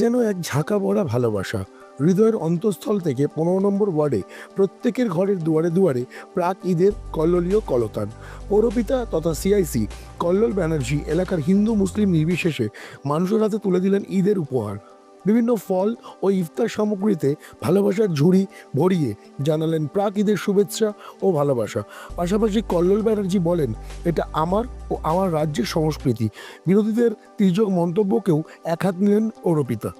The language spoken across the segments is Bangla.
যেন এক ঝাঁকা পড়া ভালোবাসা। হৃদয়ের অন্তঃস্থল থেকে পনেরো নম্বর ওয়ার্ডে প্রত্যেকের ঘরের দুয়ারে দুয়ারে প্রাক ঈদের কল্লোলীয় কলতান। পৌরপিতা তথা সিআইসি কল্লোল ব্যানার্জি, এলাকার হিন্দু মুসলিম নির্বিশেষে মানুষের হাতে তুলে দিলেন ঈদের উপহার। বিভিন্ন ফল ও ইফতার সামগ্রীতে ভালোবাসার ঝুড়ি ভরিয়ে জানালেন প্রাক ঈদের শুভেচ্ছা ও ভালোবাসা। পাশাপাশি কল্লোল ব্যানার্জি বলেন, এটা আমার ও আমার রাজ্যের সংস্কৃতি। বিরোধীদের তির্যক মন্তব্যকেও এক হাত নিলেন পৌরপিতা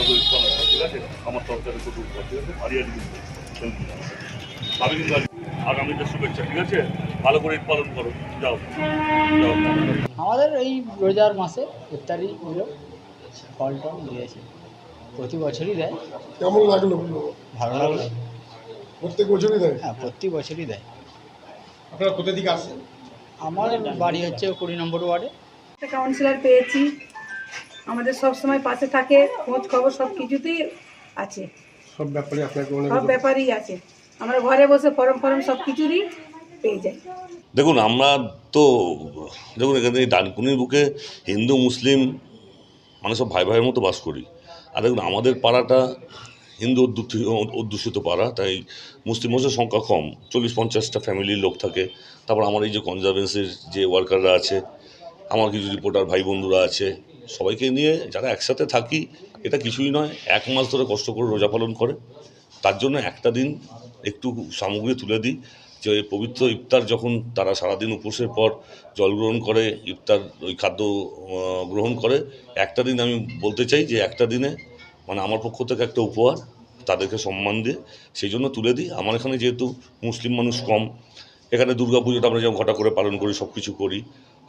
ইসলাম ঠিক আছে? আমার তরফ কুটুম ঠিক আছে? হারিয়ালি কিন্তু আমি কিন্তু আগামীতে শুভেচ্ছা ঠিক আছে? ভালো করে ঈদ পালন করো যাও। যাও। আমাদের এই রোজার মাসে ইফতারি এগুলো ফল টল দিয়েছে প্রতি বছরই দেয়। কেমন লাগল ভালো লাগল। প্রত্যেক বছরই দেয়? হ্যাঁ প্রতি বছরই দেয়। আপনারা কোথা থেকে আসছেন? আমার বাড়ি হচ্ছে কুড়ি নম্বর ওয়ার্ডে। কাউন্সিলর পেয়েছি। আমাদের সব সময় পাশে থাকে খোঁজ খবর সব কিছুতেই আছে। সব ব্যাপারে আপনাকে অনেক সব ব্যাপারই আছে। আমরা ঘরে বসে ফর্ম ফর্ম সব কিছুরই পেয়ে যাই। দেখুন আমরা তো দেখুন এখানে ডানকুনির বুকে হিন্দু মুসলিম মানে সব ভাই ভাইয়ের মতো বাস করি। আর দেখুন আমাদের পাড়াটা হিন্দু অধ্যুষিত অধ্যুষিত পাড়া তাই মুসলিম মানুষের সংখ্যা কম। চল্লিশ পঞ্চাশটা ফ্যামিলির লোক থাকে। তারপর আমার এই যে কনজারভেন্সির যে ওয়ার্কাররা আছে আমার কিছু রিপোর্টার ভাই বন্ধুরা আছে সবাইকে নিয়ে যারা একসাথে থাকি, এটা কিছুই নয়। এক মাস ধরে কষ্ট করে রোজা পালন করে। তার জন্য একটা দিন একটু সামগ্রী তুলে দিই। যে পবিত্র ইফতার যখন তারা সারাদিন উপোসের পর জল গ্রহণ করে, ইফতার ওই খাদ্য গ্রহণ করে, একটা দিন আমি বলতে চাই যে একটা দিনে মানে আমার পক্ষ থেকে একটা উপহার, তাদেরকে সম্মান দিয়ে সেই জন্য তুলে দিই। আমার এখানে যেহেতু মুসলিম মানুষ কম, এখানে দুর্গা পুজোটা আমরা যেমন ঘটা করে পালন করি সব কিছু করি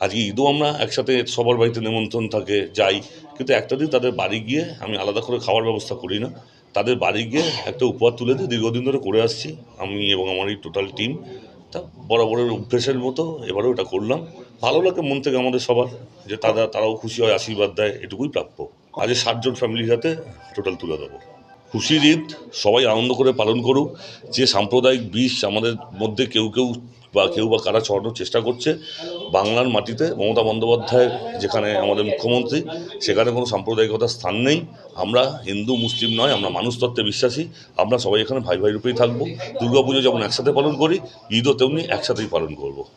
আজকে ঈদও আমরা একসাথে সবার বাড়িতে নেমন্ত্রণ থাকে, যাই। কিন্তু একটা দিন তাদের বাড়ি গিয়ে আমি আলাদা করে খাওয়ার ব্যবস্থা করি না। তাদের বাড়ি গিয়ে একটা উপহার তুলে দিয়ে দীর্ঘদিন ধরে করে আসছি, আমি এবং আমার এই টোটাল টিম তা বরাবরের অভ্যেসের মতো এবারেও এটা করলাম। ভালো লাগে মন থেকে আমাদের সবার, যে তারা, তারাও খুশি হয়, আশীর্বাদ দেয়, এটুকুই প্রাপ্য। আজ ষাটজন ফ্যামিলির হাতে টোটাল তুলে দেবো। খুশির ঈদ, সবাই আনন্দ করে পালন করুক। যে সাম্প্রদায়িক বিষ আমাদের মধ্যে কেউ কেউ বা কেউ বা কারা ছড়ানোর চেষ্টা করছে, বাংলার মাটিতে মমতা বন্দ্যোপাধ্যায় যেখানে আমাদের মুখ্যমন্ত্রী, সেখানে কোনো সাম্প্রদায়িকতার স্থান নেই। আমরা হিন্দু, মুসলিম নয়, আমরা মানুষ তত্ত্বে বিশ্বাসী। আমরা সবাই এখানে ভাই ভাই রূপেই থাকব। দুর্গাপুজো যেমন একসাথে পালন করি, ঈদও তেমনি একসাথেই পালন করব।